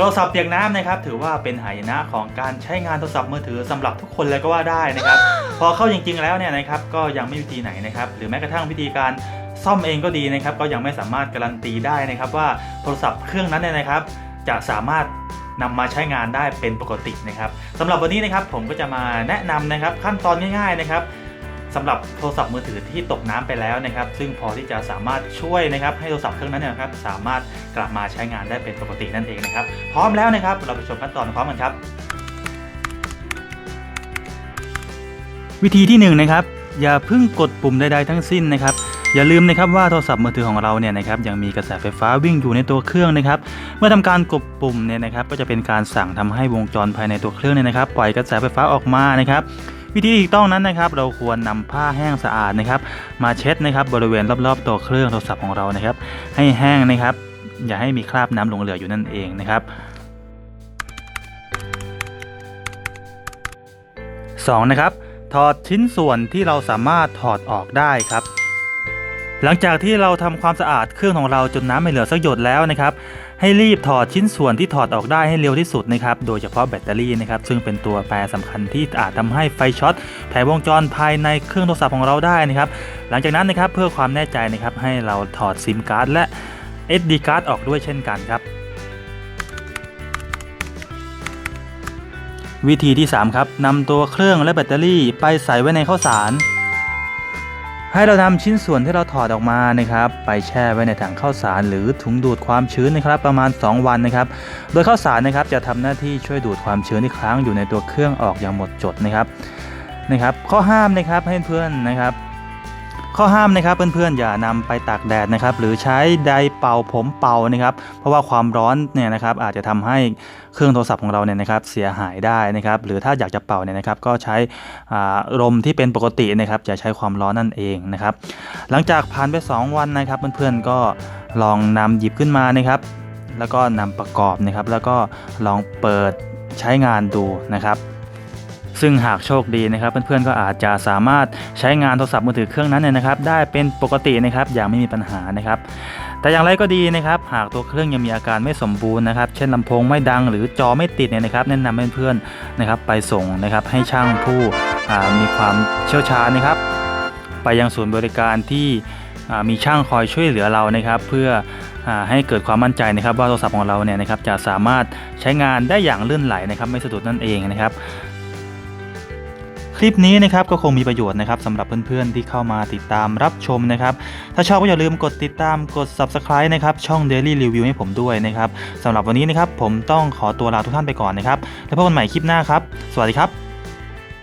โทรศัพท์เปียกน้ำนะครับถือว่าเป็นหายนะของการใช้งานโทรศัพท์มือถือสำหรับทุกคนเลยก็ว่าได้นะครับ พอเข้าจริงๆแล้วเนี่ยนะครับก็ยังไม่มีวิธีไหนนะครับหรือแม้กระทั่งวิธีการซ่อมเองก็ดีนะครับ ก็ยังไม่สามารถการันตีได้นะครับว่าโทรศัพท์เครื่องนั้นเนี่ยนะครับ จะสามารถนำมาใช้งานได้เป็นปกตินะครับสำหรับวันนี้นะครับผมก็จะมาแนะนำนะครับขั้นตอนง่ายๆนะครับ สำหรับโทรศัพท์มือถือที่ตกน้ำไปแล้วนะครับ ซึ่งพอที่จะสามารถช่วยนะครับให้โทรศัพท์เครื่องนั้นนะครับ สามารถกลับมาใช้งานได้เป็นปกตินั่นเองนะครับ พร้อมแล้วนะครับ เราไปชมขั้นตอนพร้อมกันครับ วิธีที่1นงนะครับอย่าเพิ่งกดปุ่มใดๆทั้งสิ้นนะครับอย่าลืมนะครับว่าโทรศัพท์มือถือของเราเนี่ยนะครับยังมีกระแสไฟฟ้าวิ่งอยู่ในตัวเครื่องนะครับ เมื่อทำการกดปุ่มเนี่ยนะครับ ก็จะเป็นการสั่งทำให้วงจรภายในตัวเครื่องเนี่ยนะครับ ปล่อยกระแสไฟฟ้าออกมานะครับ วิธีที่ถูกต้องนั้นนะครับเราควรนำผ้าแห้งสะอาดนะครับมาเช็ดนะครับบริเวณรอบๆตัวเครื่องโทรศัพท์ของเรานะครับ ให้แห้งนะครับ อย่าให้มีคราบน้ำหลงเหลืออยู่นั่นเองนะครับ 2. นะครับถอดชิ้นส่วนที่เราสามารถถอดออกได้ครับ หลังจากที่เราทำความสะอาดเครื่องของเราจนน้ำไม่เหลือสักหยดแล้วนะครับ ให้รีบถอดชิ้นส่วนที่ถอดออกได้ให้เร็วที่สุดนะครับ โดยเฉพาะแบตเตอรี่นะครับ ซึ่งเป็นตัวแปรสำคัญที่อาจทำให้ไฟช็อตแผงวงจรภายในเครื่องโทรศัพท์ของเราได้นะครับ หลังจากนั้นนะครับเพื่อความแน่ใจนะครับให้เราถอดซิมการ์ดและ SD การ์ดออกด้วยเช่นกันครับ วิธีที่ 3 ครับนำตัวเครื่องและแบตเตอรี่ไปใส่ไว้ในข้าวสาร ให้เรานำชิ้นส่วนที่เราถอดออกมานะครับ ไปแช่ไว้ในถังข้าวสาร หรือถุงดูดความชื้นนะครับ ประมาณ 2 วันนะครับ โดยข้าวสารนะครับจะทำหน้าที่ช่วยดูดความชื้นที่ค้างอยู่ในตัวเครื่องออกอย่างหมดจดนะครับนะครับ ข้อห้ามนะครับให้เพื่อนนะครับ ข้อห้ามนะครับเพื่อนๆอย่านำไปตากแดดนะครับหรือใช้ไดเป่าผมเป่านะครับเพราะว่าความร้อนเนี่ยนะครับอาจจะทำให้เครื่องโทรศัพท์ของเราเนี่ยนะครับเสียหายได้นะครับหรือถ้าอยากจะเป่าเนี่ยนะครับก็ใช้ลมที่เป็นปกตินะครับจะใช้ความร้อนนั่นเองนะครับหลังจากผ่านไป 2 วันนะครับเพื่อนๆก็ลองนำหยิบขึ้นมานะครับแล้วก็นำประกอบนะครับแล้วก็ลองเปิดใช้งานดูนะครับ ซึ่งหากโชคดีนะครับ เพื่อนๆก็อาจจะสามารถใช้งานโทรศัพท์มือถือเครื่องนั้นเนี่ยนะครับ ได้เป็นปกตินะครับอย่างไม่มีปัญหานะครับแต่อย่างไรก็ดีนะครับหากตัวเครื่องยังมีอาการไม่สมบูรณ์นะครับเช่นลำโพงไม่ดังหรือจอไม่ติดเนี่ยนะครับแนะนำให้เพื่อนๆนะครับไปส่งนะครับให้ช่างผู้มีความเชี่ยวชาญนะครับ ไปยังศูนย์บริการที่มีช่างคอยช่วยเหลือเรานะครับ เพื่อให้เกิดความมั่นใจนะครับ ว่าโทรศัพท์ของเราเนี่ยนะครับจะสามารถใช้งานได้อย่างลื่นไหลนะครับ ไม่สะดุดนั่นเองนะครับ คลิปนี้นะครับก็คงมีประโยชน์นะครับสำหรับเพื่อนๆที่เข้ามาติดตามรับชมนะครับ ถ้าชอบก็อย่าลืมกดติดตามกด Subscribe นะครับช่อง Daily Review ให้ผมด้วยนะครับสำหรับวันนี้นะครับผมต้องขอตัวลาทุกท่านไปก่อนนะครับแล้วพบกันใหม่คลิปหน้าครับ สวัสดีครับ